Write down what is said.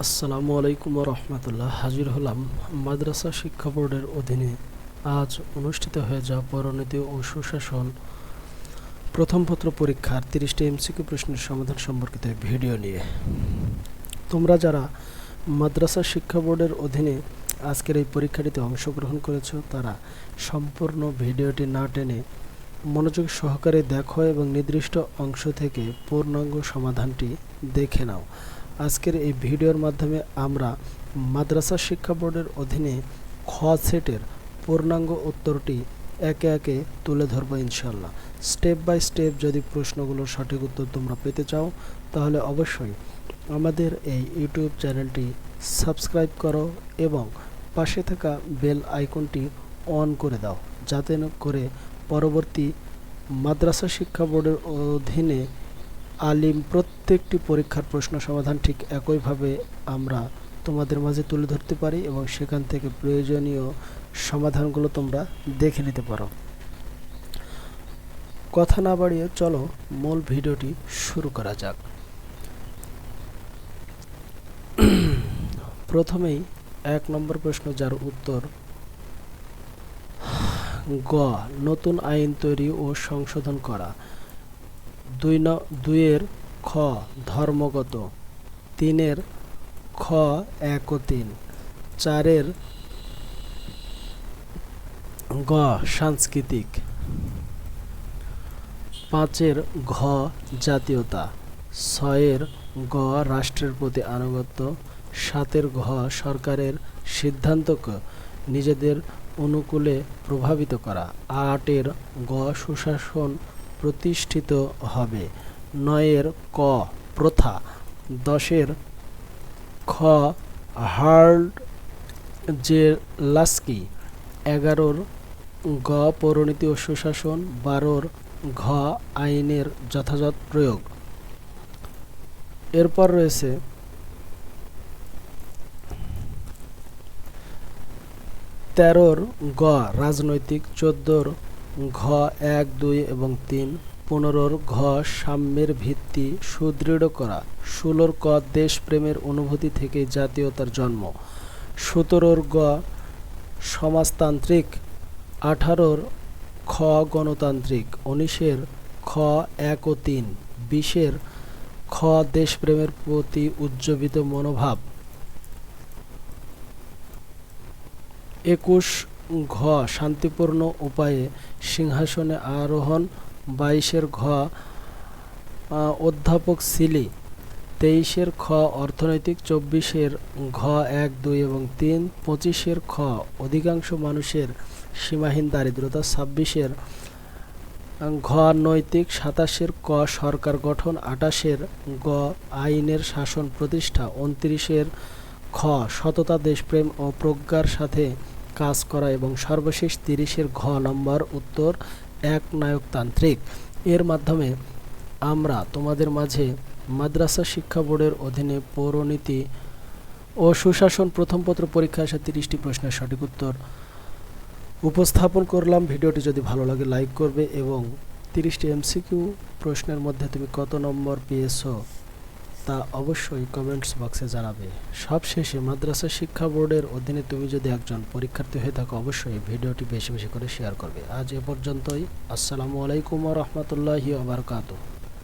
আসসালামু আলাইকুম রহমতুল্লাহ হাজির হলাম মাদ্রাসা শিক্ষা বোর্ডের অধীনে। আজ অনুষ্ঠিত হয়ে যাওয়া পরিণতি ও সুশাসন প্রথম পত্র পরীক্ষার তিরিশটি এমসিকিউ প্রশ্নের সমাধান সম্পর্কিত ভিডিও নিয়ে। তোমরা যারা মাদ্রাসা শিক্ষা বোর্ডের অধীনে আজকের এই পরীক্ষাটিতে অংশগ্রহণ করেছ, তারা সম্পূর্ণ ভিডিওটি না টেনে মনোযোগ সহকারে দেখো এবং নির্দিষ্ট অংশ থেকে পূর্ণাঙ্গ সমাধানটি দেখে নাও। আজকের এই ভিডিওর মাধ্যমে আমরা মাদ্রাসা শিক্ষা বোর্ডের অধীনে খ সেটের পূর্ণাঙ্গ উত্তরটি একে একে তুলে ধরবো ইনশাল্লাহ স্টেপ বাই স্টেপ যদি প্রশ্নগুলোর সঠিক উত্তর তোমরা পেতে চাও, তাহলে অবশ্যই আমাদের এই ইউটিউব চ্যানেলটি সাবস্ক্রাইব করো এবং পাশে থাকা বেল আইকনটি অন করে দাও, যাতে করে পরবর্তী মাদ্রাসা শিক্ষা বোর্ডের অধীনে আলিম, প্রত্যেকটি পরীক্ষার প্রশ্ন সমাধান ঠিক একইভাবে আমরা তোমাদের মাঝে তুলে ধরতে পারি এবং সেখান থেকে প্রয়োজনীয় সমাধানগুলো তোমরা দেখে নিতে পারো। কথা না বাড়িয়ে চলো মূল ভিডিওটি শুরু করা যাক। প্রথমেই এক নম্বর প্রশ্ন যার উত্তর, গ, নতুন আইন তৈরি ও সংশোধন করা। দুই ন, দুইয়ের খ ধর্মগত, তিনের খ এক ও তিন চারের গ সাংস্কৃতিক, পাঁচের ঘ জাতীয়তা, ছয়ের গ রাষ্ট্রের প্রতি আনুগত্য, সাতের ঘ সরকারের সিদ্ধান্তকে নিজেদের অনুকূলে প্রভাবিত করা, আটের গ সুশাসন প্রতিষ্ঠিত হবে। নয়ের ক প্রথা, দশের খ হার্ড যে লাস্কি এগারোর গ পৌরনীতি ও সুশাসন, বারোর ঘ আইনের যথাযথ প্রয়োগ। এরপর রয়েছে তেরোর গ রাজনৈতিক, চোদ্দোর ঘ, এক, দুই এবং তিন। পনেরোর ঘ, সাম্যের ভিত্তি সুদৃঢ় করা। ষোলোর ক, দেশপ্রেমের অনুভূতি থেকে জাতীয়তার জন্ম। সতেরোর গ, সমাজতান্ত্রিক। আঠারোর খ, গণতান্ত্রিক। উনিশের খ, এক ও তিন। বিশের খ, দেশপ্রেমের প্রতি উজ্জীবিত মনোভাব। একুশ ঘ শান্তিপূর্ণ উপায়ে সিংহাসনে আরোহণ, বাইশের ঘ অধ্যাপক সিলি, তেইশের খ, অর্থনৈতিক, চব্বিশের ঘ, এক, দুই এবং তিন, পঁচিশের খ, অধিকাংশ মানুষের সীমাহীন দারিদ্রতা, ছাব্বিশের ঘ, নৈতিক, সাতাশের ক, সরকার গঠন, আটাশের গ, আইনের শাসন প্রতিষ্ঠা, উনত্রিশের খ, সততা, দেশপ্রেম ও প্রজ্ঞার সাথে কাজ করা এবং সর্বশেষ তিরিশের ঘ নম্বর উত্তর এক নায়কতান্ত্রিক। এর মাধ্যমে আমরা তোমাদের মাঝে মাদ্রাসা শিক্ষা বোর্ডের অধীনে পৌরনীতি ও সুশাসন প্রথম পত্র পরীক্ষা আসা তিরিশটি প্রশ্নের সঠিক উত্তর উপস্থাপন করলাম। ভিডিওটি যদি ভালো লাগে লাইক করবে এবং তিরিশটি এমসিকিউ প্রশ্নের মধ্যে তুমি কত নম্বর পেয়েছ তা অবশ্যই কমেন্টস বক্সে জানাবে। সবশেষে মাদ্রাসা শিক্ষা বোর্ডের অধীনে তুমি যদি একজন পরীক্ষার্থী হয়ে থাকো, অবশ্যই ভিডিওটি বেশি বেশি করে শেয়ার করবে। আজ এ পর্যন্তই। আসসালামু আলাইকুম রহমতুল্লাহি আবরকাত